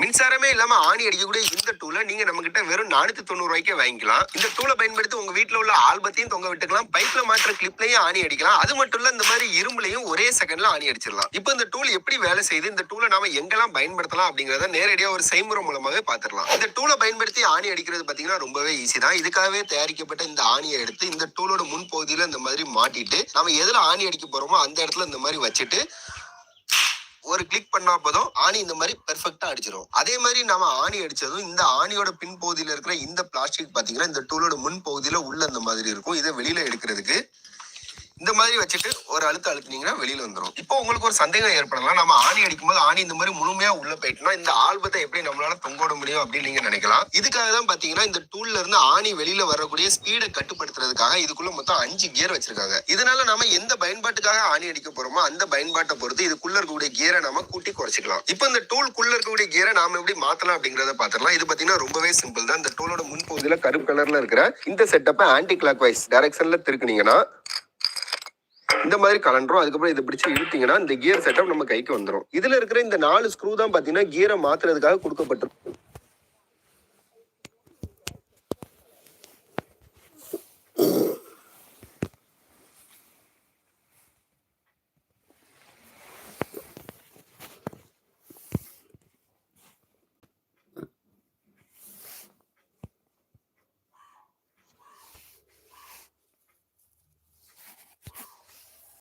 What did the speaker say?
மின்சாரமே இல்லாம ஆணி அடிக்கக்கூடிய இந்த டூலை நீங்க நம்ம கிட்ட வெறும் நானூத்தி தொண்ணூறு ரூபாய்க்கே வாங்கிக்கலாம். இந்த டூலை பயன்படுத்தி உங்க வீட்டுல உள்ள ஆல்பத்தையும் தொங்க விட்டுக்கலாம். பைப்ல மாற்ற கிளிப்லயும் ஆணி அடிக்கலாம். அது மட்டும் இல்ல இந்த மாதிரி இரும்புலையும் ஒரே செகண்ட்ல ஆணி அடிச்சிடலாம். இப்போ இந்த டூல் எப்படி வேலை செய்யுது? இந்த டூலை நாம எங்கெல்லாம் பயன்படுத்தலாம் அப்படிங்கறத நேரடியா ஒரு செய்முறை மூலமாவே பாத்துடலாம். இந்த டூலை பயன்படுத்தி ஆணி அடிக்கிறது பாத்தீங்கன்னா ரொம்பவே ஈஸி தான். இதுக்காகவே தயாரிக்கப்பட்ட இந்த ஆணியை எடுத்து இந்த டூலோட முன் பகுதியில இந்த மாதிரி மாட்டிட்டு நம்ம எதுல ஆணி அடிக்க போறோமோ அந்த இடத்துல இந்த மாதிரி வச்சுட்டு ஒரு கிளிக் பண்ணா போதும் ஆணி இந்த மாதிரி பெர்ஃபெக்ட்டா அடிச்சிடும் அதே மாதிரி நம்ம ஆணி அடிச்சதும் இந்த ஆணியோட பின் பகுதியில இருக்கிற இந்த பிளாஸ்டிக் பாத்தீங்கன்னா இந்த டூலோட முன் பகுதியில உள்ள அந்த மாதிரி இருக்கும். இதை வெளியில எடுக்கிறதுக்கு இந்த மாதிரி வச்சுட்டு ஒரு அழுத்த அழுத்தினீங்கன்னா வெளியில வந்துடும் இப்போ உங்களுக்கு ஒரு சந்தேகம் ஏற்படலாம். நம்ம ஆணி அடிக்கும்போது ஆணி இந்த மாதிரி முழுமையா உள்ள போயிட்டுனா இந்த ஆல்பத்தை எப்படி நம்மளால தொங்கோட முடியும் அப்படின்னு நீங்க நினைக்கலாம். இதுக்காக தான் பாத்தீங்கன்னா இந்த டூல்ல இருந்து ஆணி வெளியில வரக்கூடிய ஸ்பீடை கட்டுப்படுத்துறதுக்காக இதுக்குள்ள மொத்தம் அஞ்சு கியர் வச்சிருக்காங்க. இதனால நம்ம எந்த பயன்பாட்டுக்காக ஆணி அடிக்க போறோமோ அந்த பயன்பாட்டை பொறுத்து இதுக்குள்ள இருக்கக்கூடிய கியரை நாம கூட்டி குறைச்சிக்கலாம். இப்போ இந்த டூல் குள்ள இருக்கக்கூடிய கியரை நாம எப்படி மாத்தலாம் அப்படிங்கறத பாத்திரலாம் இது பாத்தீங்கன்னா ரொம்பவே சிம்பிள் தான். இந்த டூலோட முன்பகுதியில கருப்பு கலர்ல இருக்கிற இந்த செட்டப்பை ஆன்டி கிளாக் வைஸ் டைரக்ஷன்ல திருக்குனீங்கன்னா இந்த மாதிரி கலண்டுரும் அதுக்கப்புறம் இதை பிடிச்சி இழுத்தீங்கன்னா இந்த கியர் செட்டப் நம்ம கைக்கு வந்துடும் இதுல இருக்கிற இந்த நாலு ஸ்க்ரூ தான் பாத்தீங்கன்னா கியரை மாத்துறதுக்காக கொடுக்கப்பட்டிருக்கு.